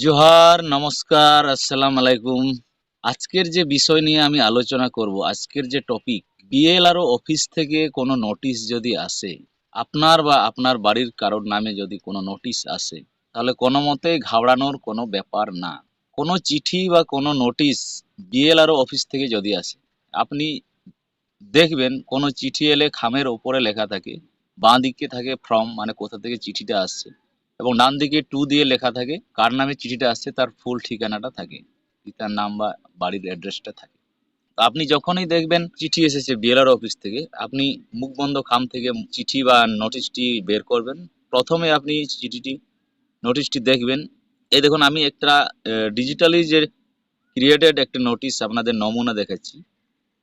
জোহার, নমস্কার, আসসালাম আলাইকুম। আজকের যে বিষয় নিয়ে আমি আলোচনা করব, আজকের যে টপিক বিএল বিএলআরও অফিস থেকে কোনো নোটিশ যদি আসে, আপনার বা আপনার বাড়ির কারোর নামে যদি কোনো নোটিশ আসে, তাহলে কোনো মতে ঘাবড়ানোর কোনো ব্যাপার না। কোনো চিঠি বা কোনো নোটিশ বিএলআরও অফিস থেকে যদি আসে, আপনি দেখবেন কোনো চিঠি এলে খামের ওপরে লেখা থাকে, বাঁ দিকে থাকে ফর্ম মানে কোথা থেকে চিঠিটা আসছে। এবং ডান দিকে টু দিয়ে লেখা থাকে, কার নামে চিঠিটা আসছে তার ফুল ঠিকানাটা থাকে, পিতার নাম বা বাড়ির অ্যাড্রেসটা থাকে। তো আপনি যখনই দেখবেন চিঠি এসেছে বিএলআর অফিস থেকে, আপনি মুখ বন্ধ খাম থেকে চিঠি বা নোটিশটি বের করবেন। প্রথমে আপনি চিঠিটি নোটিশটি দেখবেন। এই দেখুন, আমি একটা ডিজিটালি যে ক্রিয়েটেড একটা নোটিশ আপনাদের নমুনা দেখাচ্ছি,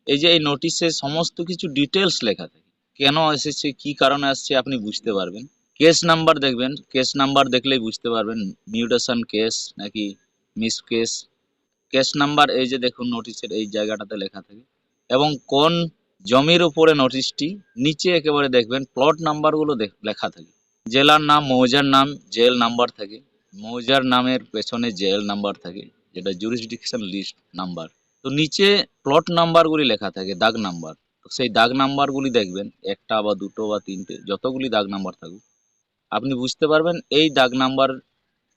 এই যে এই নোটিশে সমস্ত কিছু ডিটেলস লেখা থাকে। কেন এসেছে, কি কারণে আসছে, আপনি বুঝতে পারবেন। কেস নাম্বার দেখবেন কেস নাম্বার দেখলেই বুঝতে পারবেন মিউটেশন কেস নাকি মিস কেস কেস নাম্বার এই যে দেখুন নোটিশের এই জায়গাটাতে লেখা থাকে। এবং কোন জমির উপরে নোটিশটি নিচে একেবারে দেখবেন প্লট নাম্বারগুলো লেখা থাকে। জেলার নাম, মৌজার নাম জেল নাম্বার থাকে। মৌজার নামের পেছনে জেল নাম্বার থাকে, যেটা জুরিসডিকশন লিস্ট নাম্বার তো নিচে প্লট নাম্বারগুলি লেখা থাকে, দাগ নাম্বার তো সেই দাগ নাম্বারগুলি দেখবেন, একটা বা দুটো বা তিনটে, যতগুলি দাগ নাম্বার থাকুক। আপনি বুঝতে পারবেন, এই দাগ নাম্বার,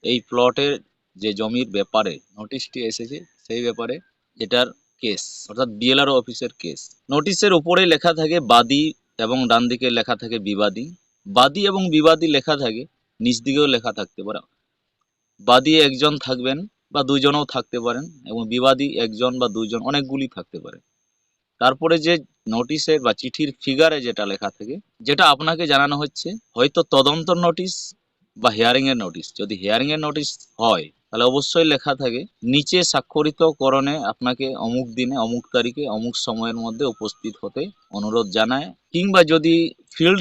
এই প্লটের যে জমির ব্যাপারে নোটিশটি এসেছে, সেই ব্যাপারে এটার কেস অর্থাৎ বিএলআর অফিসের কেস নোটিশের উপরে লেখা থাকে বাদী এবং ডান দিকে লেখা থাকে বিবাদী। বাদী এবং বিবাদী লেখা থাকে, নিচ দিকেও লেখা থাকতে পারে। বাদী একজন থাকবেন বা দুজনও থাকতে পারেন এবং বিবাদী একজন বা দুজন, অনেকগুলি থাকতে পারে। তারপরে যে নোটিশের বা চিঠির ফিগারে যেটা লেখা থাকে, যেটা আপনাকে জানানো হচ্ছে, হয়তো তদন্ত নোটিশ বা হিয়ারিং এর নোটিশ যদি হিয়ারিং এর নোটিশ হয়, তাহলে অবশ্যই লেখা থাকে, নিচে স্বাক্ষরিত করণে আপনাকে অমুক দিনে, অমুক তারিখে, অমুক সময়ের মধ্যে উপস্থিত হতে অনুরোধ জানায়। কিংবা যদি ফিল্ড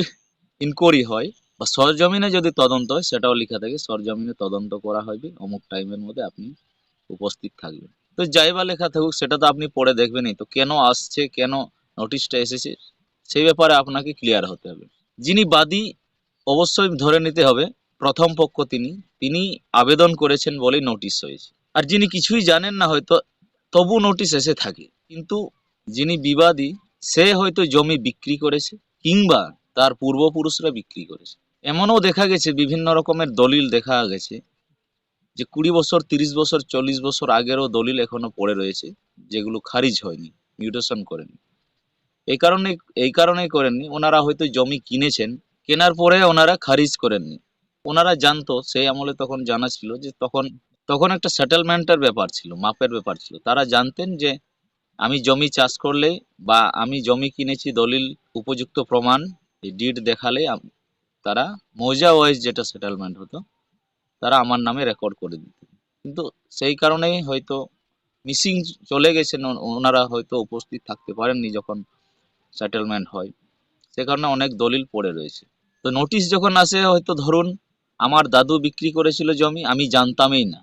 ইনকোয়ারি হয় বা সরজমিনে যদি তদন্ত হয়, সেটাও লেখা থাকে, সরজমিনে তদন্ত করা হবে, অমুক টাইমের মধ্যে আপনি উপস্থিত থাকবেন। তো যাই বা লেখা থাকুক, সেটা তো আপনি পড়ে দেখবেনই। তো কেন আসছে, কেন নোটিশটা এসেছে, সেই ব্যাপারে আপনাকে ক্লিয়ার হতে হবে। যিনি বাদী, অবশ্যই ধরে নিতে হবে, প্রথম পক্ষ তিনি। তিনি আবেদন করেছেন বলেই নোটিশ হয়েছে। আর যিনি কিছুই জানেন না হয়তো তবু নোটিশ এসে থাকে। কিন্তু যিনি বিবাদী, সে হয়তো জমি বিক্রি করেছে, কিংবা তার পূর্বপুরুষরা বিক্রি করেছে। এমনও দেখা গেছে, বিভিন্ন রকমের দলিল দেখা গেছে যে কুড়ি বছর, তিরিশ বছর, চল্লিশ বছর আগেরও দলিল এখনও পড়ে রয়েছে, যেগুলো খারিজ হয়নি, মিউটেশন করেনি। এই কারণে, এই কারণেই করেননি। ওনারা হয়তো জমি কিনেছেন, কেনার পরে ওনারা খারিজ করেননি। ওনারা জানতো, সেই আমলে তখন জানা ছিল যে তখন তখন একটা সেটেলমেন্টের ব্যাপার ছিল, মাপের ব্যাপার ছিল। তারা জানতেন যে আমি জমি চাষ করলে বা আমি জমি কিনেছি দলিল, উপযুক্ত প্রমাণ ডিড দেখালে তারা মৌজা ওয়াইজ যেটা সেটেলমেন্ট হতো তারা আমার নামে রেকর্ড করে দিত কিন্তু সেই কারণেই হয়তো মিসিং চলে গেছেন ওনারা হয়তো উপস্থিত থাকতে পারেননি যখন সেটেলমেন্ট হয়। সে কারণে অনেক দলিল পড়ে রয়েছে। তো নোটিশ যখন আসে, হয়তো ধরুন আমার দাদু বিক্রি করেছিল জমি, আমি জানতামই না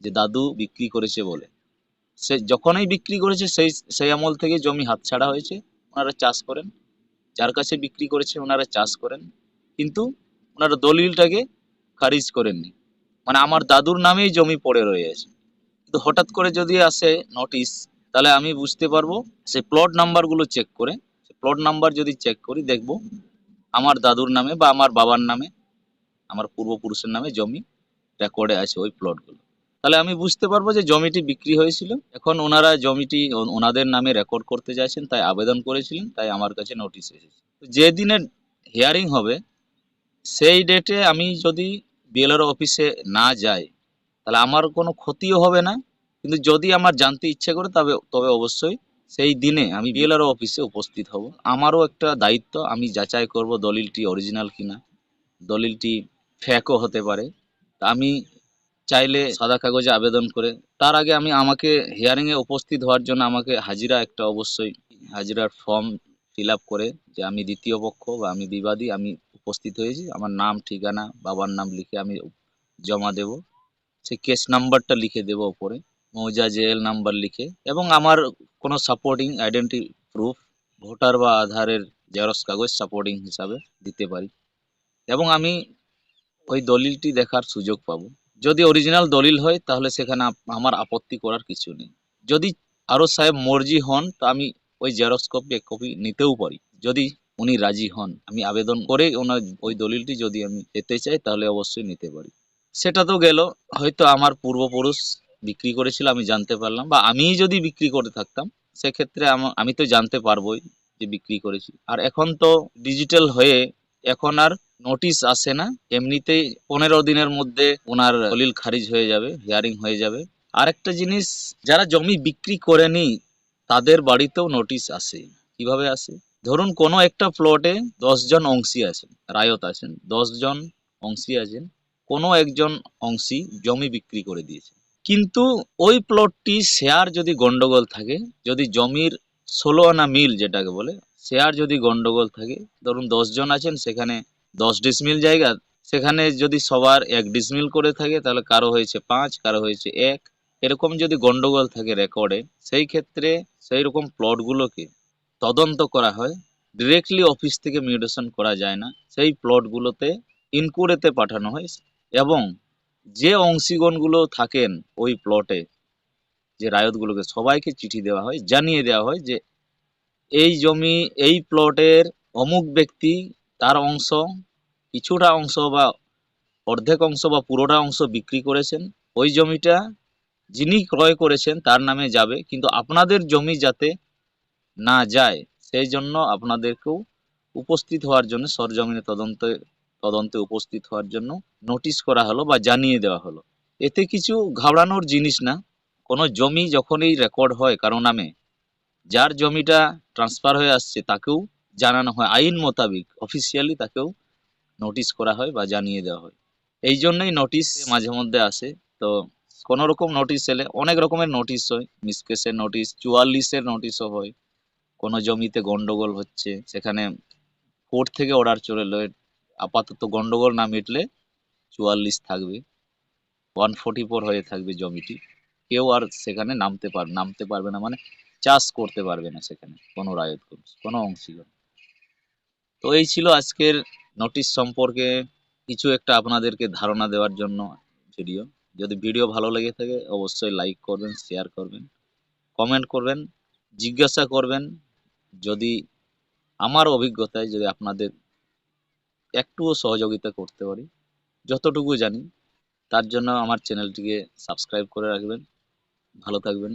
যে দাদু বিক্রি করেছে বলে। সে যখনই বিক্রি করেছে, সেই সেই আমল থেকে জমি হাতছাড়া হয়েছে, ওনারা চাষ করেন। যার কাছে বিক্রি করেছে, ওনারা চাষ করেন। কিন্তু ওনারা দলিলটাকে খারিজ করেননি। মানে আমার দাদুর নামেই জমি পড়ে রয়েছে। কিন্তু হঠাৎ করে যদি আসে নোটিশ তাহলে আমি বুঝতে পারব সেই প্লট নাম্বারগুলো চেক করে প্লট নাম্বার যদি চেক করি, দেখব আমার দাদুর নামে বা আমার বাবার নামে, আমার পূর্বপুরুষের নামে জমি রেকর্ডে আছে ওই প্লটগুলো তাহলে আমি বুঝতে পারব যে জমিটি বিক্রি হয়েছিল। এখন ওনারা জমিটি ওনাদের নামে রেকর্ড করতে চাইছেন, তাই আবেদন করেছিলেন, তাই আমার কাছে নোটিশ এসেছে। যে দিনে হিয়ারিং হবে, সেই ডেটে আমি যদি বিএলআর অফিসে না যাই তাহলে আমার কোনো ক্ষতিও হবে না। কিন্তু যদি আমার জানতে ইচ্ছে করে, তবে তবে অবশ্যই সেই দিনে আমি বিএলআর অফিসে উপস্থিত হব। আমারও একটা দায়িত্ব, আমি যাচাই করব দলিলটি অরিজিনাল কিনা। দলিলটি ফ্যাকও হতে পারে। তা আমি চাইলে সাদা কাগজে আবেদন করে, তার আগে আমি আমাকে হিয়ারিংয়ে উপস্থিত হওয়ার জন্য আমাকে হাজিরা একটা অবশ্যই হাজিরার ফর্ম ফিল করে যে আমি দ্বিতীয় পক্ষ বা আমি বিবাদী আমি উপস্থিত হয়েছি। আমার নাম, ঠিকানা, বাবার নাম লিখে আমি জমা দেব। সেই কেস নাম্বারটা লিখে দেব ওপরে। মৌজা জেএল নাম্বার লিখে। এবং আমার কোনো সাপোর্টিং আইডেন্টি প্রুফ ভোটার বা আধারের জেরক্স কাগজ সাপোর্টিং হিসাবে দিতে পারি। এবং আমি ওই দলিলটি দেখার সুযোগ পাবো। যদি অরিজিনাল দলিল হয়, তাহলে সেখানে আমার আপত্তি করার কিছু নেই। যদি আরও সাহেব মর্জি হন, তো আমি ওই জেরক্স কপি এক কপি নিতেও পারি। যদি উনি রাজি হন। আমি আবেদন করে ওনার ওই দলিলটি যদি আমি পেতে চাই, তাহলে অবশ্যই নিতে পারি। সেটা তো গেল, হয়তো আমার পূর্বপুরুষ বিক্রি করেছিল, আমি জানতে পারলাম, বা আমিই যদি বিক্রি করে থাকতাম, সেক্ষেত্রে আমা- আমি তো জানতে পারবোই যে বিক্রি করেছি। আর এখন তো ডিজিটাল হয়ে, এখন আর নোটিশ আসে না এমনিতেই পনেরো দিনের মধ্যে ওনার দলিল খারিজ হয়ে যাবে হিয়ারিং হয়ে যাবে। আরেকটা জিনিস, যারা জমি বিক্রি করেনি, তাদের বাড়িতেও নোটিশ আসে। কীভাবে আসে? ধরুন কোনো একটা প্লটে জন অংশী আছেন, রায়ত আছেন জন অংশী আছেন, কোনো একজন অংশী জমি বিক্রি করে দিয়েছে কিন্তু ওই প্লটটি শেয়ার যদি গন্ডগোল থাকে, যদি জমির ষোলো আনা মিল যেটাকে বলে শেয়ার যদি গন্ডগোল থাকে, ধরুন জন আছেন, সেখানে দশ ডিসমিল জায়গা, সেখানে যদি সবার এক ডিসমিল করে থাকে, তাহলে কারও হয়েছে পাঁচ, কারও হয়েছে এক, এরকম যদি গন্ডগোল থাকে রেকর্ডে সেই ক্ষেত্রে সেই রকম প্লটগুলোকে তদন্ত করা হয়। ডিরেক্টলি অফিস থেকে মিউটেশন করা যায় না। সেই প্লটগুলোতে ইনকুরেতে পাঠানো হয় এবং যে অংশীগণগুলো থাকেন ওই প্লটে যে রায়তগুলোকে সবাইকে চিঠি দেওয়া হয়, জানিয়ে দেওয়া হয় যে এই জমি, এই প্লটের অমুক ব্যক্তি, তার অংশ, কিছুটা অংশ বা অর্ধেক অংশ বা পুরোটা অংশ বিক্রি করেছেন। ওই জমিটা যিনি ক্রয় করেছেন, তার নামে যাবে। কিন্তু আপনাদের জমি যাতে না যায়, সেই জন্য আপনাদেরকেও উপস্থিত হওয়ার জন্য, সরজমিনে তদন্তে তদন্তে উপস্থিত হওয়ার জন্য নোটিশ করা হলো বা জানিয়ে দেওয়া হলো। এতে কিছু ঘাবড়ানোর জিনিস না, কোনো জমি যখনই রেকর্ড হয় কারও নামে, যার জমিটা ট্রান্সফার হয়ে আসছে তাকেও জানানো হয়, আইন মোতাবিক অফিসিয়ালি তাকেও নোটিশ করা হয় বা জানিয়ে দেওয়া হয়। এই জন্যই নোটিশ মাঝে মধ্যে আসে, তো কোনো রকম নোটিশ এলে অনেক রকমের নোটিশ হয়, মিসকেসের নোটিশ চুয়াল্লিশের নোটিশও হয়। কোনো জমিতে গন্ডগোল হচ্ছে, সেখানে কোর্ট থেকে অর্ডার চলে এলো আপাতত গন্ডগোল না মিটলে চুয়াল্লিশ থাকবে ওয়ান ফোর্টি ফোর হয়ে থাকবে জমিটি। কেউ আর সেখানে নামতে পার, নামতে পারবে না মানে চাষ করতে পারবে না সেখানে, কোনো রায়ত কোনো অংশীগণ তো এই ছিল আজকের নোটিশ সম্পর্কে কিছু একটা আপনাদেরকে ধারণা দেওয়ার জন্য ভিডিও যদি ভিডিও ভালো লেগে থাকে, অবশ্যই লাইক করবেন শেয়ার করবেন কমেন্ট করবেন, জিজ্ঞাসা করবেন যদি আমার অভিজ্ঞতায় যদি আপনাদের একটুও সহযোগিতা করতে পারি, যতটুকু জানি, তার জন্য আমার চ্যানেলটিকে সাবস্ক্রাইব করে রাখবেন। ভালো থাকবেন।